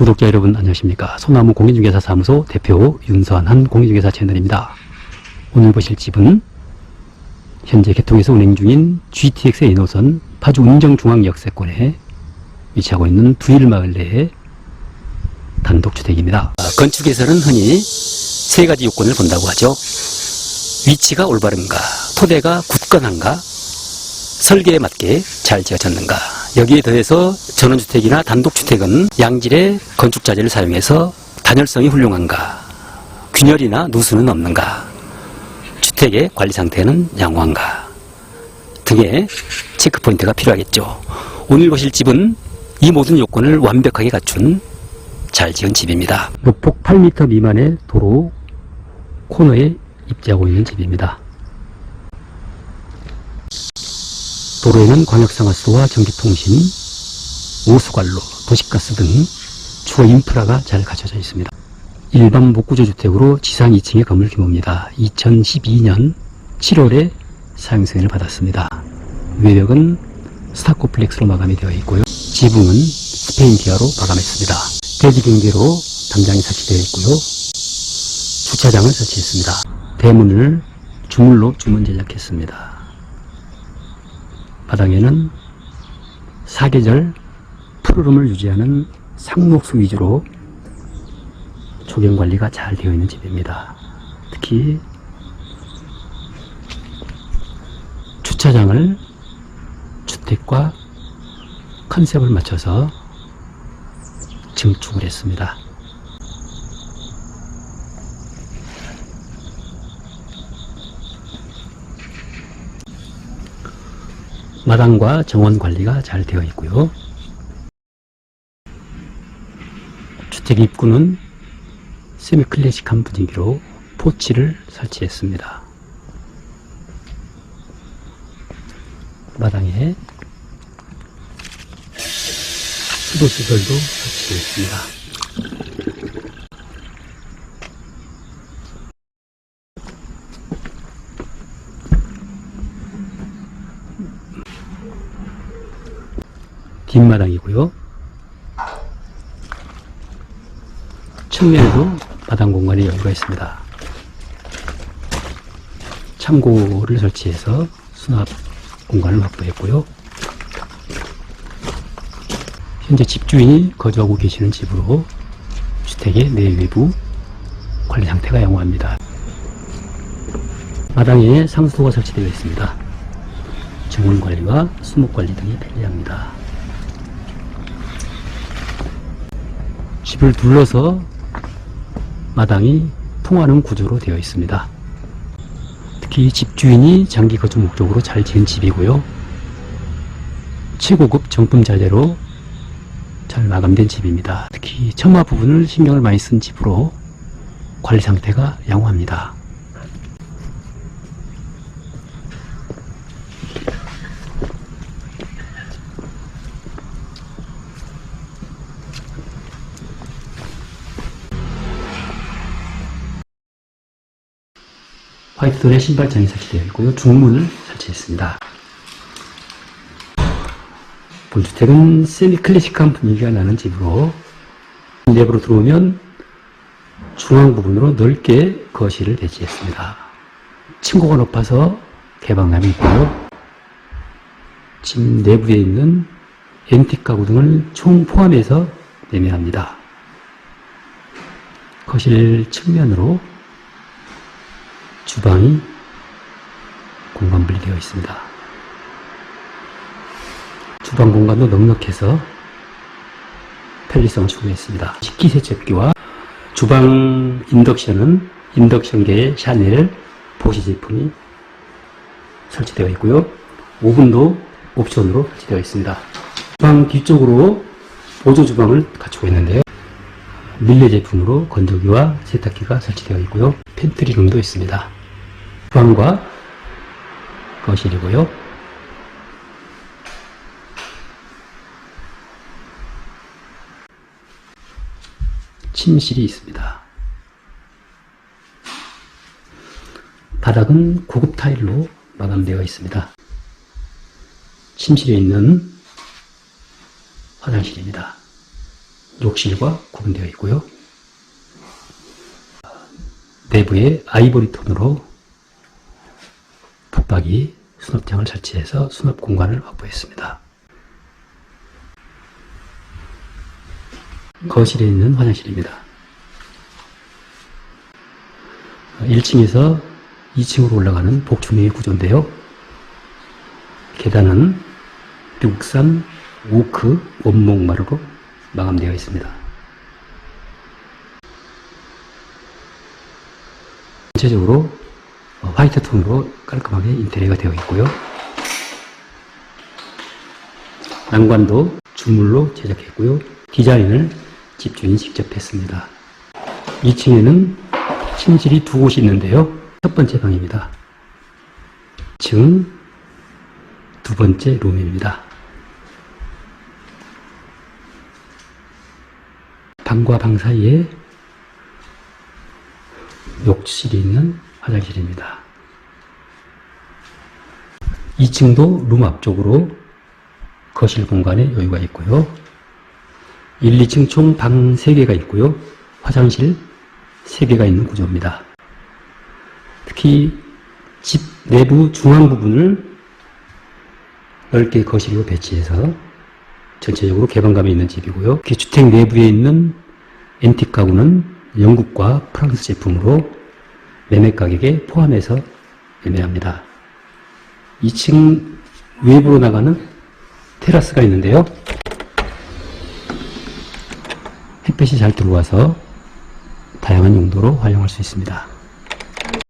구독자 여러분 안녕하십니까? 소나무 공인중개사 사무소 대표 윤서한 공인중개사 채널입니다. 오늘 보실 집은 현재 개통해서 운행 중인 GTX의 1호선 파주 운정중앙역세권에 위치하고 있는 부일마을 내의 단독주택입니다. 아, 건축에서는 흔히 세 가지 요건을 본다고 하죠. 위치가 올바른가 토대가 굳건한가 설계에 맞게 잘 지어졌는가. 여기에 더해서 전원주택이나 단독주택은 양질의 건축자재를 사용해서 단열성이 훌륭한가. 균열이나 누수는 없는가. 주택의 관리 상태는 양호한가. 등의 체크포인트가 필요하겠죠. 오늘 보실 집은 이 모든 요건을 완벽하게 갖춘 잘 지은 집입니다. 높폭 8m 미만의 도로 코너에 입지하고 있는 집입니다. 도로에는 광역상하수도와 전기통신, 오수관로, 도시가스 등 주요 인프라가 잘 갖춰져 있습니다. 일반 목구조 주택으로 지상 2층의 건물 규모입니다. 2012년 7월에 사용 승인을 받았습니다. 외벽은 스타코플렉스로 마감이 되어 있고요. 지붕은 스페인 기아로 마감했습니다. 대지 경계로 담장이 설치되어 있고요. 주차장을 설치했습니다. 대문을 주물로 주문 제작했습니다. 바닥에는 사계절 푸르름을 유지하는 상록수 위주로 조경 관리가 잘 되어 있는 집입니다. 특히 주차장을 주택과 컨셉을 맞춰서 증축을 했습니다. 마당과 정원 관리가 잘 되어 있고요. 주택 입구는 세미 클래식한 분위기로 포치를 설치했습니다. 마당에 수도 시설도 설치했습니다. 뒷마당이고요. 측면에도 마당 공간에 여유가 있습니다. 창고를 설치해서 수납 공간을 확보했고요. 현재 집주인이 거주하고 계시는 집으로 주택의 내외부 관리 상태가 양호합니다. 마당에 상수도가 설치되어 있습니다. 정원 관리와 수목 관리 등이 편리합니다. 집을 둘러서 마당이 통하는 구조로 되어 있습니다. 특히 집주인이 장기 거주 목적으로 잘 지은 집이고요. 최고급 정품 자재로 잘 마감된 집입니다. 특히 처마 부분을 신경을 많이 쓴 집으로 관리 상태가 양호합니다. 화이트돌에 신발장이 설치되어 있고요. 중문을 설치했습니다. 본주택은 세미 클래식한 분위기가 나는 집으로 내부로 들어오면 중앙 부분으로 넓게 거실을 배치했습니다. 층고가 높아서 개방감이 있고요. 집 내부에 있는 앤틱 가구 등을 총 포함해서 매매합니다. 거실 측면으로 주방이 공간 분리되어 있습니다. 주방 공간도 넉넉해서 편리성을 추구했습니다. 식기세척기와 주방 인덕션은 인덕션계의 샤넬 보시 제품이 설치되어 있고요. 오븐도 옵션으로 설치되어 있습니다. 주방 뒤쪽으로 보조 주방을 갖추고 있는데요. 밀레 제품으로 건조기와 세탁기가 설치되어 있고요. 팬트리룸도 있습니다. 주방과 거실이고요. 침실이 있습니다. 바닥은 고급 타일로 마감되어 있습니다. 침실에 있는 화장실입니다. 욕실과 구분되어 있고요. 내부에 아이보리 톤으로 붙박이 수납장을 설치해서 수납 공간을 확보했습니다. 거실에 있는 화장실입니다. 1층에서 2층으로 올라가는 복층의 구조인데요. 계단은 미국산 오크 원목 마루로 마감되어 있습니다. 전체적으로 어, 화이트 톤으로 깔끔하게 인테리어가 되어 있고요. 난관도 주물로 제작했고요. 디자인을 집주인이 직접 했습니다. 2층에는 침실이 두 곳이 있는데요. 첫 번째 방입니다. 2층 두 번째 룸입니다. 방과 방 사이에 욕실이 있는 화장실입니다. 2층도 룸 앞쪽으로 거실 공간에 여유가 있고요. 1, 2층 총 방 3개가 있고요. 화장실 3개가 있는 구조입니다. 특히 집 내부 중앙 부분을 넓게 거실로 배치해서 전체적으로 개방감이 있는 집이고요. 주택 내부에 있는 앤틱 가구는 영국과 프랑스 제품으로 매매 가격에 포함해서 매매합니다. 2층 외부로 나가는 테라스가 있는데요. 햇빛이 잘 들어와서 다양한 용도로 활용할 수 있습니다.